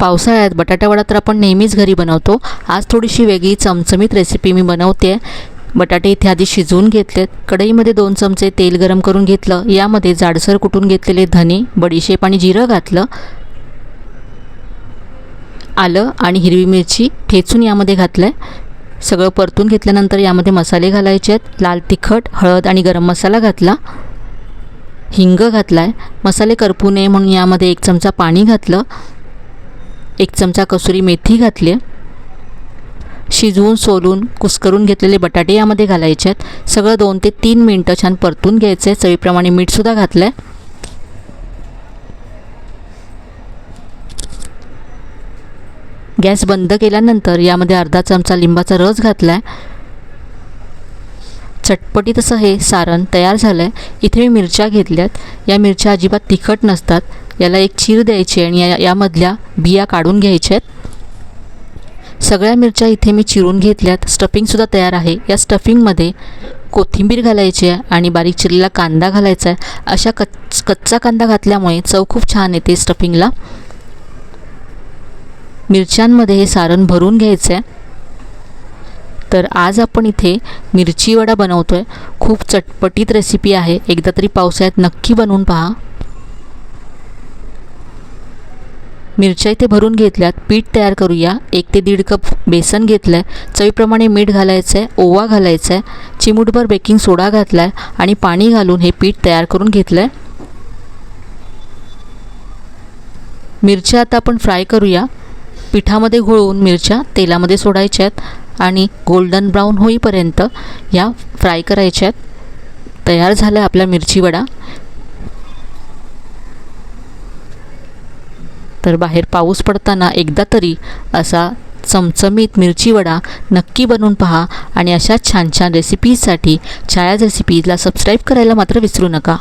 पावसाळ्यात बटाटावडा तर आपण नेहमीच घरी बनवतो. आज थोडीशी वेगळी चमचमीत रेसिपी मी बनवते. बटाटे इथे आधी शिजवून घेतलेत. कढईमध्ये दोन चमचे तेल गरम करून घेतलं. यामध्ये जाडसर कुटून घेतलेले धने बडीशेप आणि जिरं घातलं. आलं आणि हिरवी मिरची ठेचून यामध्ये घातलं आहे सगळं परतून घेतल्यानंतर यामध्ये मसाले घालायचे आहेत. लाल तिखट हळद आणि गरम मसाला घातला. हिंग घातला आहे मसाले करपू नये म्हणून यामध्ये एक चमचा पाणी घातलं. एक चमचा कसुरी मेथी घातली. आहे शिजवून सोलून कुस्करून घेतलेले बटाटे यामध्ये घालायचे आहेत. सगळं दोन ते तीन मिनटं छान परतून घ्यायचं आहे चवीप्रमाणे मीठसुद्धा घातलं आहे गॅस बंद केल्यानंतर यामध्ये अर्धा चमचा लिंबाचा रस घातला आहे चटपटीत असं हे सारण तयार झालं आहे इथे मी मिरच्या घेतल्यात. या मिरच्या अजिबात तिखट नसतात. याला एक चीर द्यायची आणि या यामधल्या बिया काढून घ्यायच्या आहेत सगळ्या मिरच्या इथे मी चिरून घेतल्यात. स्टफिंगसुद्धा तयार आहे. या स्टफिंगमध्ये कोथिंबीर घालायची आहे आणि बारीक चिरलेला कांदा घालायचा आहे. अशा कच कच्चा कांदा घातल्यामुळे चव खूप छान येते स्टफिंगला. मिरच्यांमध्ये हे सारण भरून घ्यायचं आहे तर आज आपण इथे मिरची वडा बनवतो आहे खूप चटपटीत रेसिपी आहे. एकदा तरी पावसाळ्यात नक्की बनवून पहा. मिरच्या इथे भरून घेतल्यात. पीठ तयार करूया. एक ते दीड कप बेसन घेतलं आहे चवीप्रमाणे मीठ घालायचं आहे ओवा घालायचा आहे चिमूटभर बेकिंग सोडा घातला आहे आणि पाणी घालून हे पीठ तयार करून घेतलं आहे मिरच्या आता आपण फ्राय करूया. पिठामध्ये घोळून मिरच्या तेलामध्ये सोडायच्या आहेत आणि गोल्डन ब्राऊन होईपर्यंत या फ्राय करायच्या आहेत. तयार झाला आहे आपला मिरची वडा. तर बाहेर पाऊस पडताना एकदा तरी असा चमचमीत मिरची वडा नक्की बनवून पहा आणि अशा छान छान रेसिपीजसाठी छाया रेसिपीजला सबस्क्राईब करायला मात्र विसरू नका.